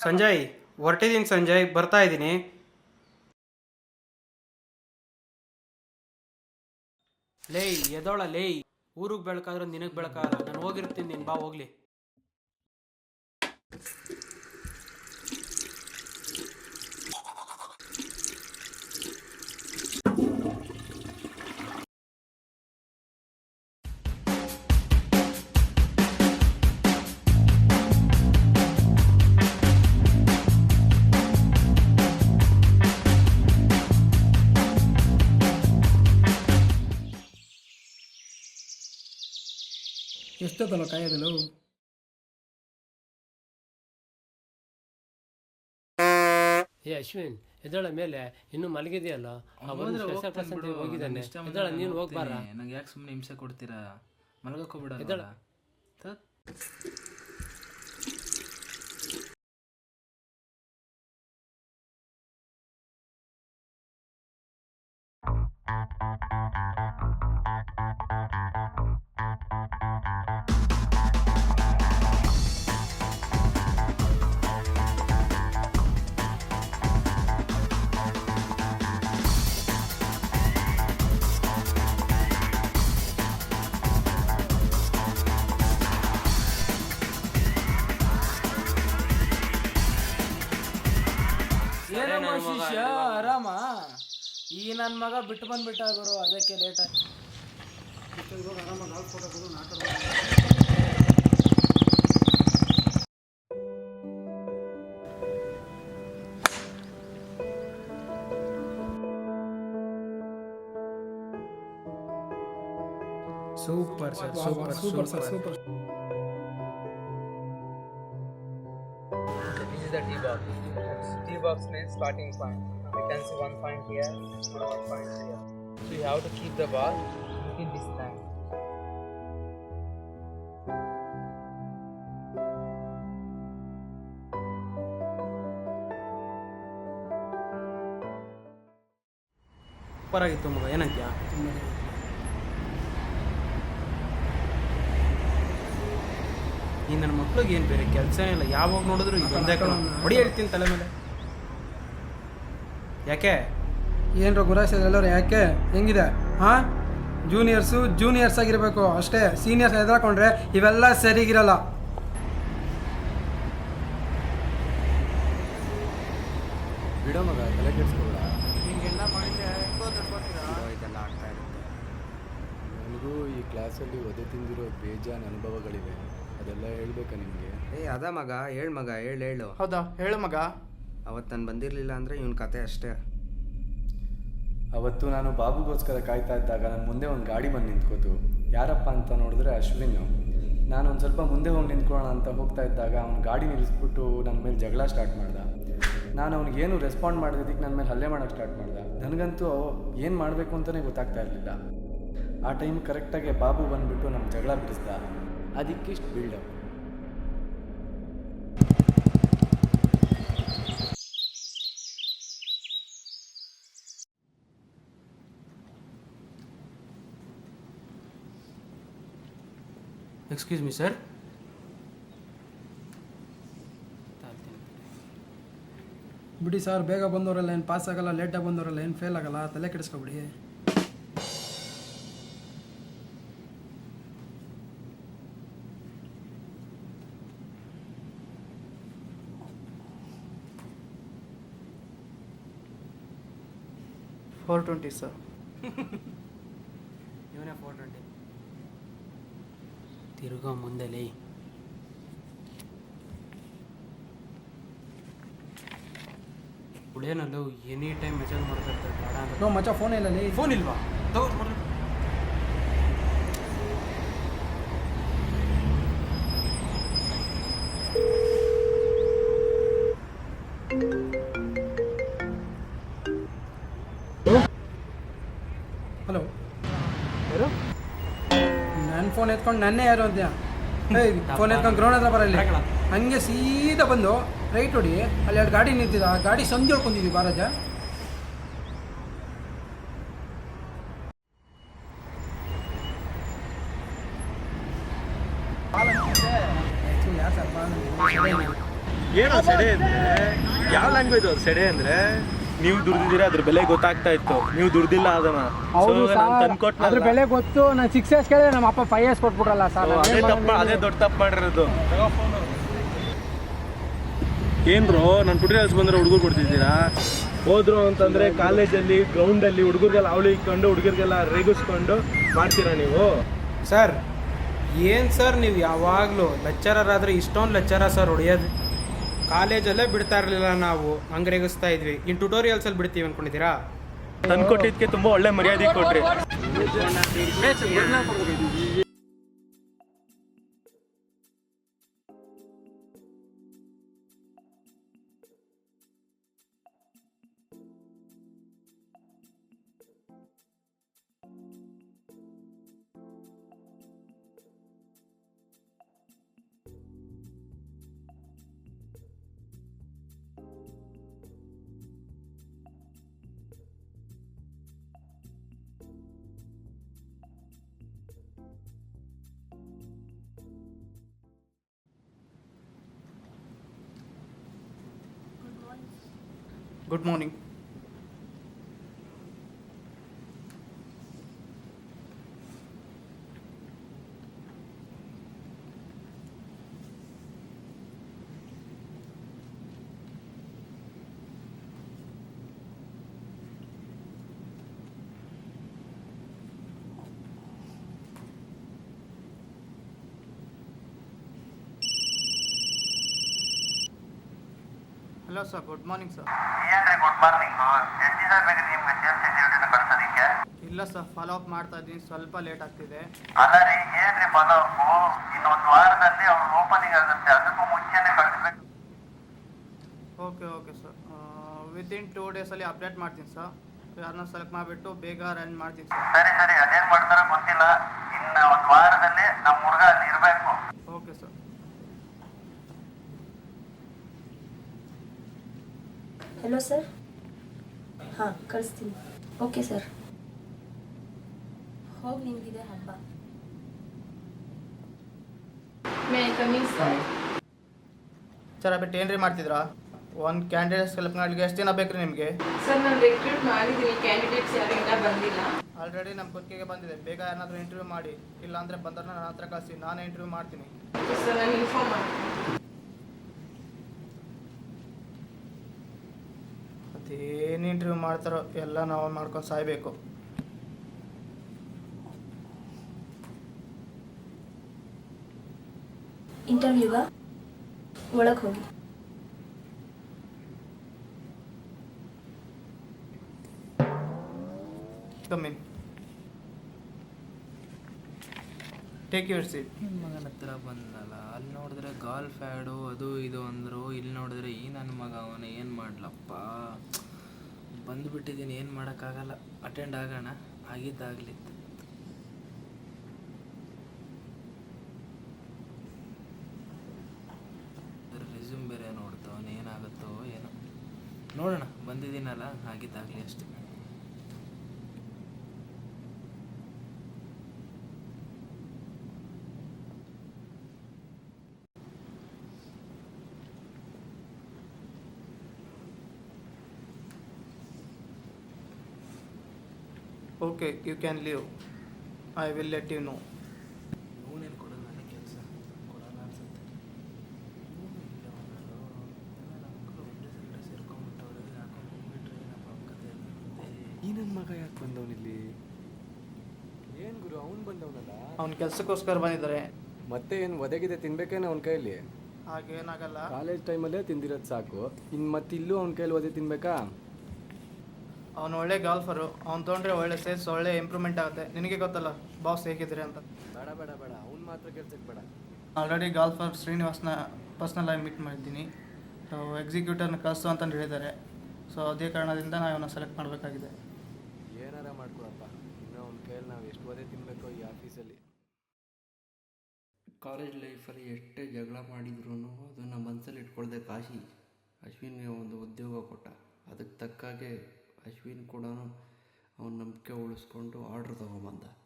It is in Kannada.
ಸಂಜಯ್ ಹೊರಟಿದ್ದೀನಿ ಸಂಜಯ್, ಬರ್ತಾ ಇದ್ದೀನಿ. ಲೇಯ್, ಎದೋಳ ಲೇಯ್, ಊರಿಗೆ ಬೆಳಕಾದ್ರೆ ನಿನಗೆ ಬೆಳಕಾಗಲ್ಲ ನಾನು ಹೋಗಿರ್ತೀನಿ ನೀನು ಬಾ, ಹೋಗ್ಲಿ. ಎಷ್ಟೊತ್ತಲ್ಲ ಕಾಯೋದಲ್ಲ? ಏ ಅಶ್ವಿನ್ ಎದಳ ಮೇಲೆ ಇನ್ನು ಮಲಗಿದೆಯಲ್ಲ? ಅವನು ಸ್ಪೆಷಲ್ ಕ್ಲಾಸ್ ಅಂತ ಹೋಗಿದ್ದಾನೆ ಎದಳ ನೀನು ಹೋಗ್ಬಾರ? ನಂಗೆ ಯಾಕೆ ಸುಮ್ಮನೆ ಹಿಂಸೆ ಕೊಡ್ತೀರಾ? ಮಲಗಕ್ಕೋಗ್ಬೇಡ ಎದಳ Thank ಏನಮ್ಮ ಈ ನನ್ನ ಮಗ ಬಿಟ್ಟು ಬಂದ್ಬಿಟ್ಟ ಗುರು ಅದಕ್ಕೆ ಲೇಟ್ ಆಯ್ತು super sir super super sir super This is the T box. T box means starting point. Can one point here, one point here. So you have to keep the ball in this time. Super ಆಗಿತ್ತು ಮಗ ಏನಂತೀಯ ಈ ನನ್ನ ಮಕ್ಳಿಗೆ ಏನು ಬೇರೆ ಕೆಲಸ ಇಲ್ಲ ಯಾವಾಗ ನೋಡಿದ್ರು ಇದೊಂದೇ ಕಣ ಹೊಡಿ ಹೇಳ್ತೀನಿ ತಲೆ ಮೇಲೆ ಯಾಕೆ? ಏನ್ರ ಗುರಾಯಿಸಿದ ಎಲ್ಲರೂ ಯಾಕೆ? ಹೆಂಗಿದೆ? ಹಾಂ? ಜೂನಿಯರ್ಸು ಜೂನಿಯರ್ಸ್ ಆಗಿರಬೇಕು ಅಷ್ಟೇ. ಸೀನಿಯರ್ಸ್ ಎದುರಾಕೊಂಡ್ರೆ ಇವೆಲ್ಲ ಸರಿಗಿರಲ್ಲ. ಬಿಡೋ ಮಗ ತಲೆ ಕೆಡಿಸ್ಕೊಬೇಡ. ಹಿಂಗೆಲ್ಲ ಮಾಡಿದ್ರೆ ಹೆಂಗೋ ತಡ್ಕೊತೀರಾ ಇದೆಲ್ಲ ಆಗ್ತಾ ಇರುತ್ತೆ. ನನಗೂ ಈ ಕ್ಲಾಸಲ್ಲಿ ಒದೆ ತಿಂದಿರೋ ಬೇಜಾನ್ ಅನುಭವಗಳಿವೆ. ಅದೆಲ್ಲ ಹೇಳ್ಬೇಕಾ ನಿಮಗೆ? ಏ ಅದ ಮಗ ಹೇಳ್ ಮಗ ಹೇಳ್ ಹೇಳು. ಹೌದಾ? ಹೇಳು ಮಗ. ಅವತ್ತು ನಾನು ಬಂದಿರಲಿಲ್ಲ ಅಂದರೆ ಇವನ ಕತೆ ಅಷ್ಟೇ. ಅವತ್ತು ನಾನು ಬಾಬುಗೋಸ್ಕರ ಕಾಯ್ತಾ ಇದ್ದಾಗ ನನ್ನ ಮುಂದೆ ಒಂದು ಗಾಡಿ ಬಂದು ನಿಂತ್ಕೋತು. ಯಾರಪ್ಪ ಅಂತ ನೋಡಿದ್ರೆ ಅಶ್ವಿನ್ ನಾನು ಒಂದು ಸ್ವಲ್ಪ ಮುಂದೆ ಹೋಗಿ ನಿಂತ್ಕೊಳ್ಳೋಣ ಅಂತ ಹೋಗ್ತಾ ಇದ್ದಾಗ ಅವ್ನು ಗಾಡಿ ನಿಲ್ಲಿಸ್ಬಿಟ್ಟು ನನ್ನ ಮೇಲೆ ಜಗಳ ಸ್ಟಾರ್ಟ್ ಮಾಡ್ದ. ನಾನು ಅವ್ನಿಗೇನು ರೆಸ್ಪಾಂಡ್ ಮಾಡಿದ್ದಕ್ಕೆ ನನ್ನ ಮೇಲೆ ಹಲ್ಲೆ ಮಾಡೋಕ್ಕೆ ಸ್ಟಾರ್ಟ್ ಮಾಡ್ದೆ. ನನಗಂತೂ ಏನು ಮಾಡಬೇಕು ಅಂತಲೇ ಗೊತ್ತಾಗ್ತಾ ಇರಲಿಲ್ಲ. ಆ ಟೈಮ್ ಕರೆಕ್ಟಾಗಿ ಬಾಬು ಬಂದುಬಿಟ್ಟು ನಮ್ಮ ಜಗಳ ಬಿಡಿಸ್ದ. ಅದಕ್ಕಿಷ್ಟು ಬಿಲ್ಡಪ್ ಎಕ್ಸ್ಕ್ಯೂಸ್ ಮಿ ಸರ್ ಬಿಡಿ ಸರ್ ಬೇಗ ಬಂದವರೆಲ್ಲ ಏನು ಪಾಸ್ ಆಗಲ್ಲ ಲೇಟಾಗಿ ಬಂದವರೆಲ್ಲ ಏನು ಫೇಲ್ ಆಗಲ್ಲ ತಲೆ ಕೆಡಿಸ್ಕೊಬಿಡಿ. ಫೋರ್ ಟ್ವೆಂಟಿ ಸರ್ ಇವನೇ ಫೋರ್ ಟ್ವೆಂಟಿ ತಿರುಗೋ ಮುಂದೆ ಲೇ ಉಳೇನಲ್ಲೂ ಎನಿ ಟೈಮ್ ಮೆಸೇಜ್ ಮಾಡ್ತಾ ಇರ್ತಾರೆ ಬೇಡ ಅಂತ. ನೋ ಮಚ್ಚ ಫೋನ್ ಇಲ್ಲ ಲೇ ಫೋನ್ ಇಲ್ವಾ? ಫೋನ್ ಎತ್ಕೊಂಡು ನನ್ನೇ ಯಾರು ಅಂತ ಫೋನ್ ಎತ್ಕೊಂಡು ಗ್ರೌಂಡ್ ಹತ್ರ ಬರಲಿ. ಬರಕಲ್ಲ. ಹಂಗೆ ಸೀದಾ ಬಂದು ರೈಟ್ ಹೊಡಿ. ಅಲ್ಲಿ ಎರಡು ಗಾಡಿ ನಿಂತಿದ್ದ ಆ ಗಾಡಿ ಸಂಜೆ ಹೊಡ್ಕೊಂಡಿದ್ವಿ ಬಾರಾಜ. ಏನೋ ಸೆಡೆ ಅಂದ್ರೆ? ಯಾವ ಲ್ಯಾಂಗ್ವೇಜ್ ಅದು ಸೆಡೆ ಅಂದ್ರೆ? ನೀವು ದುಡ್ದಿದ್ದೀರಾ ಅದ್ರ ಬೆಲೆ ಗೊತ್ತಾಗ್ತಾ ಇತ್ತು. ನೀವು ದುಡ್ದಿಲ್ಲ ಅದನ್ನ. ಹೌದು So, ನಾನ್ ಸರ್. ತಂದ್ಕೊಟ್ನಲ್ಲ. ಅದ್ರ ಬೆಲೆ ಗೊತ್ತು. ನಾನು ಸಿಕ್ಸ್ ಇಯರ್ಸ್ ಕೇಳಿದ್ರೆ ನಮ್ಮ ಅಪ್ಪ ಫೈವ್ ಇಯರ್ಸ್ ಕೊಟ್ಬಿಟ್ರಲ್ಲ ಸರ್. So, ಅದೇ ತಪ್ಪ ಅದೇ ದೊಡ್ಡ ತಪ್ಪು ಮಾಡಿರೋದು. ಏನ್ರು ನಾನು ಟುಟೋರಿಯಲ್ಸ್ ಬಂದ್ರೆ ಹುಡುಗರು ಕೊಡ್ತಿದ್ದೀರಾ? ಹೋದ್ರು ಅಂತಂದ್ರೆ ಕಾಲೇಜಲ್ಲಿ ಗ್ರೌಂಡಲ್ಲಿ ಹುಡುಗರಿಗೆಲ್ಲ ಅವಳಿ ಇಕ್ಕೊಂಡು ಹುಡುಗರಿಗೆಲ್ಲ ರೇಗಿಸ್ಕೊಂಡು ಮಾಡ್ತೀರಾ ನೀವು? ಸರ್ ಏನು ಸರ್ ನೀವು ಯಾವಾಗಲೂ? ಲೆಕ್ಚರರ್ ಆದ್ರೆ ಇಷ್ಟೊಂದು ಲೆಕ್ಚರ ಸರ್ ಹೊಡೆಯೋದು. ಕಾಲೇಜಲ್ಲೇ ಬಿಡ್ತಾ ಇರಲಿಲ್ಲ ನಾವು ಹಂಗೆ ಇದ್ವಿ. ಇನ್ ಟ್ಯುಟೋರಿಯಲ್ಸ್ ಅಲ್ಲಿ ಬಿಡ್ತೀವಿ ಅಂದ್ಕೊಂಡಿದ್ದೀರಾ ತಂದ್ಕೊಟ್ಟಿದ್ಕೆ ತುಂಬಾ ಒಳ್ಳೆ ಮರ್ಯಾದೆ ಕೊಟ್ರಿ. Good morning hello sir good morning sir good morning ಇಲ್ಲ ಸರ್ ಫಾಲೋ ಅಪ್ ಮಾಡ್ತಾ ಇದ್ದೀನಿ. ಸ್ವಲ್ಪ ಲೇಟ್ ಆಗ್ತಿದೆ. ಅಲ್ಲ ರೀ ಏನ್ರಿ ಪದವು ಇನ್ನೊಂದು ವಾರದಲ್ಲಿ ಅವ್ರು ಓಪನಿಂಗ್ ಆಗುತ್ತೆ. ಅದಕ್ಕೂ ಮುಂಚೆನೆ ಕಳಿಸ್ಬೇಕು. Okay okay sir within two ಡೇಸಲ್ಲಿ ಅಪ್ಡೇಟ್ ಮಾಡ್ತೀನಿ ಸರ್ ಯಾರನ್ನ ಸೆಲೆಕ್ಟ್ ಮಾಡಿಬಿಟ್ಟು ಬೇಗ ರನ್ ಮಾಡ್ತೀನಿ ಸರ್ ಸರಿ ಸರಿ. ಅದೇನ್ ಮಾಡ್ತಾರೆ ಗೊತ್ತಿಲ್ಲ. ಇನ್ನು ಒಂದು ವಾರದಲ್ಲಿ ನಮ್ಮ ಹುಡುಗ ಅಲ್ಲಿ ಇರ್ಬೇಕು ಓಕೆ ಸರ್ ಹಲೋ ಸರ್ ಹಾಂ ಕಳಿಸ್ತೀನಿ. ಓಕೆ ಸರ್ ಹೋಗಿ ನಿಮಗಿದೆ ಹಬ್ಬ. ಸರ್ ಬಿಟ್ಟು ಏನ್ರಿ ಮಾಡ್ತಿದ್ರಾ? ಒಂದು ಕ್ಯಾಂಡಿಡೇಟ್ ಸೆಲೆಕ್ಟ್ ಮಾಡ್ಲಿಕ್ಕೆ ಎಷ್ಟು ದಿನ ಬೇಕು ರೀ ನಿಮಗೆ? ಸರ್ ನಾನು ರಿಕ್ರೂಟ್ ಮಾಡಿದ್ದೀನಿ. ಕ್ಯಾಂಡಿಡೇಟ್ಸ್ ಯಾರು ಇನ್ನೂ ಬಂದಿಲ್ಲ. ಆಲ್ರೆಡಿ ನಮ್ಮ ಕುತ್ತಿಗೆಗೆ ಬಂದಿದೆ. ಬೇಗ ಏನಾದರೂ ಇಂಟರ್ವ್ಯೂ ಮಾಡಿ. ಇಲ್ಲ ಅಂದರೆ ಬಂದ್ರೆ ನನ್ನ ಹತ್ರ ಕಳಿಸಿ. ನಾನೇ ಇಂಟರ್ವ್ಯೂ ಮಾಡ್ತೀನಿ. ಸರ್ ನಾನು ಇನ್ಫಾರ್ಮ್ ಮಾಡ್ತೀನಿ. ಅದೇನು ಇಂಟರ್ವ್ಯೂ ಮಾಡ್ತಾರೋ ಎಲ್ಲ ನಾವು ಮಾಡ್ಕೊಂಡು ಸಾಯ್ಬೇಕು. ಇಂಟರ್ವ್ಯೂವಾ ಒಳಗೆ ಹೋಗಿ. ಕಮ್ ಟೇಕ್ ಯುವರ್ ಸೀಟ್ ನಿಮ್ಮ ಮಗನ ಹತ್ರ ಬಂದಲ್ಲ ಅಲ್ಲಿ ನೋಡಿದ್ರೆ ಗಾಲ್ಫ್ ಆ್ಯಡು ಅದು ಇದು ಅಂದರು ಇಲ್ಲಿ ನೋಡಿದ್ರೆ ಈ ನನ್ನ ಮಗ ಅವನು ಏನು ಮಾಡ್ಲಪ್ಪ? ಬಂದುಬಿಟ್ಟಿದ್ದೀನಿ, ಏನು ಮಾಡೋಕ್ಕಾಗಲ್ಲ. ಅಟೆಂಡ್ ಆಗೋಣ. ಆಗಿದ್ದಾಗಲಿ ರೆಸ್ಯೂಮ್ ಬೇರೆ ನೋಡ್ತಾವನು, ಏನಾಗುತ್ತೋ ಏನೋ. ನೋಡೋಣ, ಬಂದಿದ್ದೀನಲ್ಲ, ಆಗಿದ್ದಾಗಲಿ ಅಷ್ಟೇ. Okay you can leave I will let you know ನನಗೆ ಕೆಲಸ. ಕೊಡಲ್ಲ ಅನ್ಸುತ್ತೆ. ಇಲ್ಲ ಈ ನನ್ನ ಮಗ ಯಾಕೆ ಬಂದವನಿಲ್ಲಿ? ಏನು ಗುರು ಅವ್ನು ಬಂದವನಲ್ಲ? ಅವ್ನ ಕೆಲಸಕ್ಕೋಸ್ಕರ ಬಂದಿದ್ದಾರೆ. ಮತ್ತೆ ಏನು ಒದಗಿದೆ ತಿನ್ಬೇಕೇನ ಅವನ ಕೈಯಲ್ಲಿ? ಹಾಗೇನಾಗಲ್ಲ. ಕಾಲೇಜ್ ಟೈಮಲ್ಲೇ ತಿಂದಿರೋದು ಸಾಕು. ಇನ್ನು ಮತ್ತೆ ಇಲ್ಲೂ ಅವ್ನ ಕೈಯಲ್ಲಿ ಒದೆ ತಿನ್ಬೇಕಾ? ಅವನು ಒಳ್ಳೆ ಗಾಲ್ಫರು ಅವ್ನು ತೊಗೊಂಡ್ರೆ ಒಳ್ಳೆ ಸೇಲ್ಸ್ ಒಳ್ಳೆ ಇಂಪ್ರೂವ್ಮೆಂಟ್ ಆಗುತ್ತೆ. ನಿನಗೆ ಗೊತ್ತಲ್ಲ ಬಾಸ್ ಹೇಗಿದ್ರೆ ಅಂತ. ಬೇಡ ಬೇಡ ಬೇಡ. ಅವ್ನು ಮಾತ್ರ ಕೆಲ್ಸಕ್ಕೆ ಬೇಡ. ಆಲ್ರೆಡಿ ಗಾಲ್ಫರ್ ಶ್ರೀನಿವಾಸ್ನ ಪರ್ಸ್ನಲ್ ಆಗಿ ಮೀಟ್ ಮಾಡಿದ್ದೀನಿ. ಸೊ ಎಕ್ಸಿಕ್ಯೂಟರ್ನ ಕಳಿಸು ಅಂತ ಹೇಳಿದ್ದಾರೆ. ಸೊ ಅದೇ ಕಾರಣದಿಂದ ನಾವು ಅವನ್ನ ಸೆಲೆಕ್ಟ್ ಮಾಡಬೇಕಾಗಿದೆ. ಏನಾರ ಮಾಡ್ಕೊಳಪ್ಪ. ಇನ್ನು ಅವ್ನ ಕೈಯಲ್ಲಿ ನಾವು ಎಷ್ಟು ಓದೇ ತಿನ್ನಬೇಕು ಈ ಆಫೀಸಲ್ಲಿ ಕಾಲೇಜ್ ಲೈಫಲ್ಲಿ ಎಷ್ಟೇ ಜಗಳ ಮಾಡಿದ್ರು ಅದನ್ನು ಮನಸ್ಸಲ್ಲಿ ಇಟ್ಕೊಳ್ಳದೆ ಕಾಶಿ. ಅಶ್ವಿನ್ಗೆ ಒಂದು ಉದ್ಯೋಗ ಕೊಟ್ಟ. ಅದಕ್ಕೆ ತಕ್ಕಾಗೆ ಅಶ್ವಿನ್ ಕೂಡ ಅವನ ನಂಬಿಕೆ ಉಳಿಸ್ಕೊಂಡು ಆರ್ಡ್ರ್ ತೊಗೊಂಬಂದ.